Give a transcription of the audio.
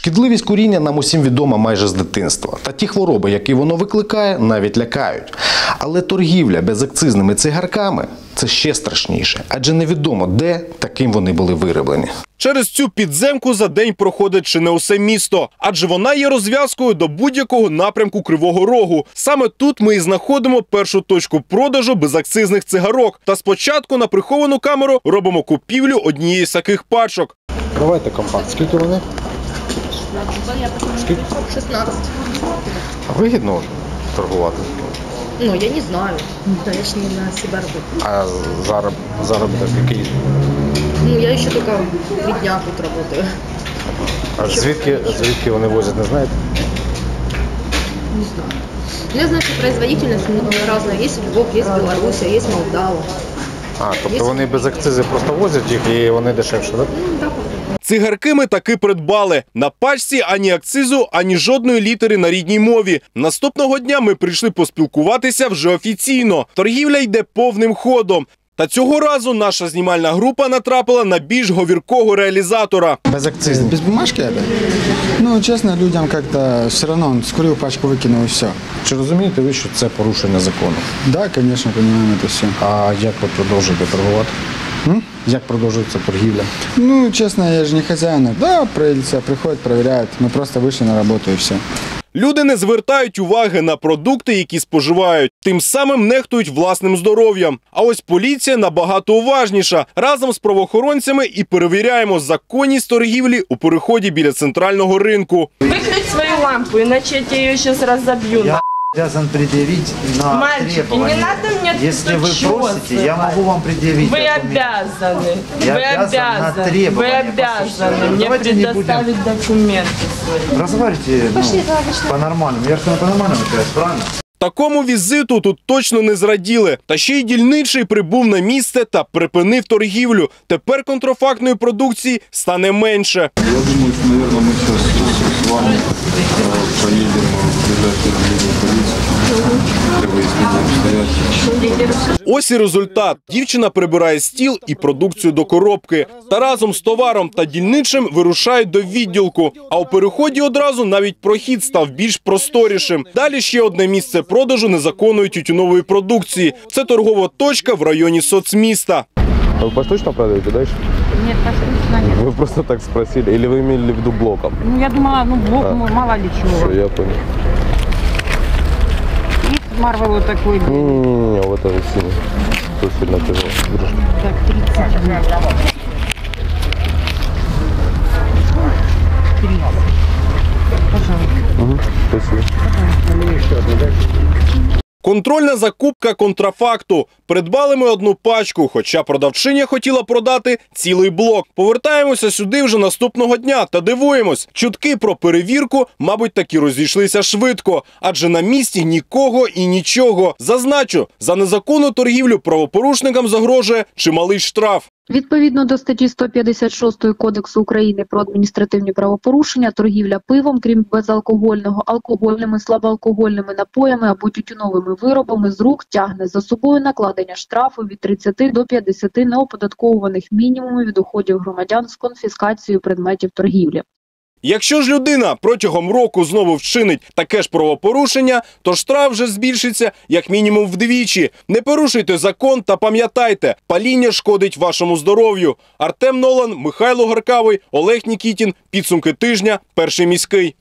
Шкідливість куріння нам усім відома майже з дитинства. Та ті хвороби, які воно викликає, навіть лякають. Але торгівля безакцизними цигарками це ще страшніше, адже невідомо, де та ким вони були вироблені. Через цю підземку за день проходить чи не усе місто, адже вона є розв'язкою до будь-якого напрямку Кривого Рогу. Саме тут ми і знаходимо першу точку продажу безакцизних цигарок. Та спочатку на приховану камеру робимо купівлю однієї з таких пачок. Давайте компакт. Скільки вони? Скільки? 16. Вигідно торгувати. Ну, я не знаю. Да, я ж не на себя работаю. А зароб, заробіток який? Ну, я еще только три дня тут работаю. А звідки, звідки вони возять, не знаєте? Не знаю. Ну, Я знаю, что производительность ну, разная. Есть Львов, есть Беларусь, есть Молдава. А, тобто вони без акцизи просто возять їх і вони дешевше, так? Ну, да, Цигарки ми таки придбали. На пачці ані акцизу, ані жодної літери на рідній мові. Наступного дня ми прийшли поспілкуватися вже офіційно. Торгівля йде повним ходом. Та цього разу наша знімальна група натрапила на більш говіркого реалізатора. Без акцизів. Без бумажки это? Ну, честно, людям как-то все равно он скурил пачку, выкинул и все. Чи розумієте ви, що це порушення закону? Да, конечно, понимаем это все. А як ви продовжуєте торгувати? Як продовжується торгівля? Ну, честно, я же не хозяин. Да, полиция приходит, проверяет. Мы просто вышли на работу и все. Люди не звертають уваги на продукти, які споживають, тим самим нехтують власним здоров'ям. А ось поліція набагато уважніша. Разом з правоохоронцями і перевіряємо законність торгівлі у переході біля центрального ринку. Выключить свою лампу, иначе я тебе ее сейчас разобью. Я обязан предъявить на Мальчики, требования. не надо мне тут Если вы чёсывать. просите, я могу вам предъявить Вы документы. обязаны. Я вы обязан на обязаны. Вы требования обязаны послушать. мне Давайте не будем. предоставить документы свои. Разговаривайте ну, по-нормальному. Я же с вами по-нормальному общаюсь, правильно? Такому візиту тут точно не зраділи. Та ще й дільничий прибув на місце та припинив торгівлю. Тепер контрафактної продукції стане менше. Я думаю, что, наверное, мы сейчас Ось і результат. Дівчина прибирає стіл і продукцію до коробки. Та разом з товаром та дільничим вирушають до відділку. А у переході одразу навіть прохід став більш просторішим. Далі ще одне місце продажу незаконної тютюнової продукції. Це торгова точка в районі соцміста. А Вы поштучно продаете дальше? Нет, поштучно нет. Вы просто так спросили, или вы имели в виду блоком? Ну, я думала, ну, блок, А. ну, мало ли чего. Все, я понял. Марвел вот такой, Не-не-не, вот это синий. Тут сильно тяжело. Держи. так, 30 дней. 30. Пожалуйста. Спасибо. Контрольна закупка контрафакту. Придбали ми одну пачку, хоча продавчиня хотіла продати цілий блок. Повертаємося сюди вже наступного дня та дивуємось. Чутки про перевірку, мабуть, таки розійшлися швидко, адже на місці нікого і нічого. Зазначу, за незаконну торгівлю правопорушникам загрожує чималий штраф. Відповідно до статті 156 Кодексу України про адміністративні правопорушення, торгівля пивом, крім безалкогольного, алкогольними, слабоалкогольними напоями або тютюновими виробами з рук тягне за собою накладення штрафу від 30 до 50 неоподатковуваних мінімумів доходів громадян з конфіскацією предметів торгівлі. Якщо ж людина протягом року знову вчинить таке ж правопорушення, то штраф вже збільшиться як мінімум вдвічі. Не порушуйте закон та пам'ятайте, паління шкодить вашому здоров'ю. Артем Нолан, Михайло Гаркавий, Олег Нікітін. Підсумки тижня. Перший міський.